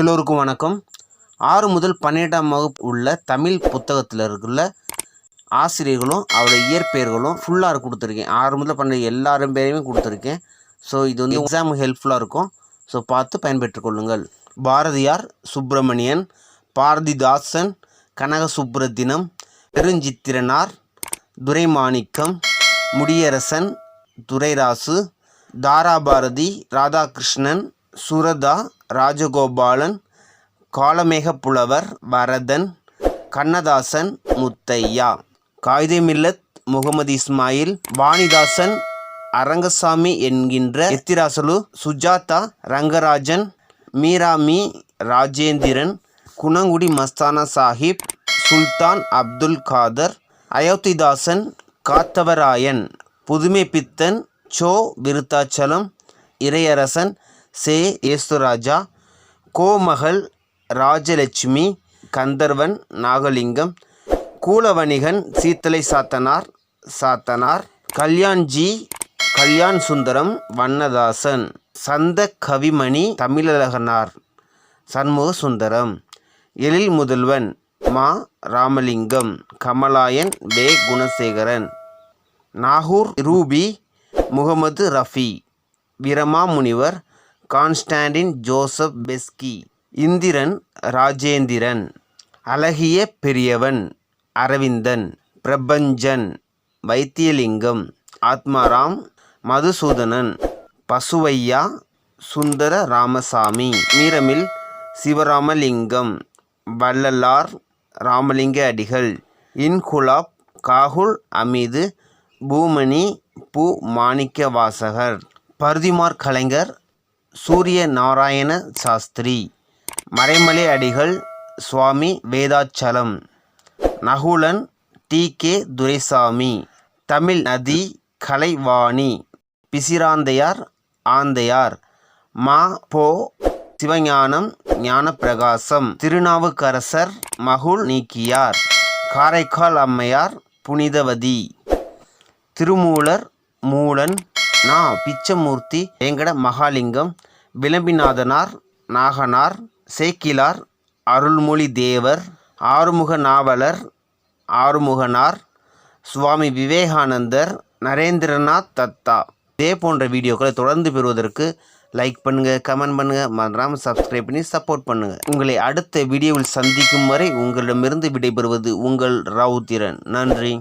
எல்லோருக்கும் வணக்கம். ஆறு முதல் பன்னிரெண்டாம் வகுப்பு உள்ள தமிழ் புத்தகத்தில் இருக்கிற ஆசிரியர்களும் அவருடைய இயற்பெயர்களும் ஃபுல்லாக கொடுத்துருக்கேன். ஆறு முதல் பன்னெண்டு எல்லாரும் பேரையுமே கொடுத்துருக்கேன். ஸோ இது வந்து எக்ஸாம் ஹெல்ப்ஃபுல்லாக இருக்கும். ஸோ பார்த்து பயன்பெற்றுக்கொள்ளுங்கள் பாரதியார் சுப்பிரமணியன் பாரதிதாசன் கனக சுப்புரத்தினம் பெருஞ்சித்திரனார் துரைமாணிக்கம் முடியரசன் துரைராசு தாராபாரதி ராதாகிருஷ்ணன் சுரதா ராஜகோபாலன் காலமேக புலவர் வரதன் கண்ணதாசன் முத்தையா. காயிதமில்லத் முகமது இஸ்மாயில் வாணிதாசன் அரங்கசாமி என்கின்ற எத்திராசலு சுஜாதா ரங்கராஜன் மீராமி ராஜேந்திரன் குணங்குடி மஸ்தானா சாஹிப் சுல்தான் அப்துல் காதர் அயோத்திதாசன் காத்தவராயன் புதுமை பித்தன் சோ விருத்தாச்சலம் இறையரசன் சே ஏசுராஜா கோமகள் ராஜலட்சுமி கந்தர்வன் நாகலிங்கம் கூலவணிகன் சீத்தலை சாத்தனார் சாத்தனார் கல்யாண்ஜி கல்யாண் சுந்தரம் வண்ணதாசன் சந்த Kavimani Thamizhaganar Shanmuga Sundaram Ezhil Muthalvan Ma Ramalingam Kamalayan Ve Gunasekaran Nagore Rubi Mohammed Rafi Veeramamunivar Constantine Joseph Beschi Indiran Rajendran அழகிய பெரியவன் அரவிந்தன் பிரபஞ்சன் வைத்தியலிங்கம் ஆத்மாராம் மதுசூதனன் பசுவையா சுந்தர ராமசாமி மீரமில் சிவராமலிங்கம் வள்ளலார் ராமலிங்க அடிகள் இன்குலாப் காகுல் அமீது பூமணி பூ மாணிக்க வாசகர் பருதிமார் கலைஞர் சூரிய நாராயண சாஸ்திரி. மறைமலை அடிகள் சுவாமி வேதாச்சலம். நகுலன் டி. கே. துரைசாமி. தமிழ் நதி கலைவாணி. பிசிராந்தையார் ஆந்தையார். மா. போ. சிவஞானம் ஞானப்பிரகாசம். திருநாவுக்கரசர் மகுள் நீக்கியார். காரைக்கால் அம்மையார் புனிதவதி. திருமூலர் மூலன் நான் பிச்சமூர்த்தி வேங்கட மகாலிங்கம் விளம்பிநாதனார் நாகனார் சேக்கிலார் அருள்மொழி தேவர் ஆறுமுக நாவலர் ஆறுமுகனார் சுவாமி விவேகானந்தர் நரேந்திரநாத் தத்தா. இதே போன்ற வீடியோக்களை தொடர்ந்து பெறுவதற்கு லைக் பண்ணுங்கள் கமெண்ட் பண்ணுங்கள் மறக்காமல் சப்ஸ்கிரைப் பண்ணி சப்போர்ட் பண்ணுங்கள் உங்களை அடுத்த வீடியோவில் சந்திக்கும் வரை உங்களிடமிருந்து விடைபெறுவது உங்கள் ரவுத்திரன். நன்றி.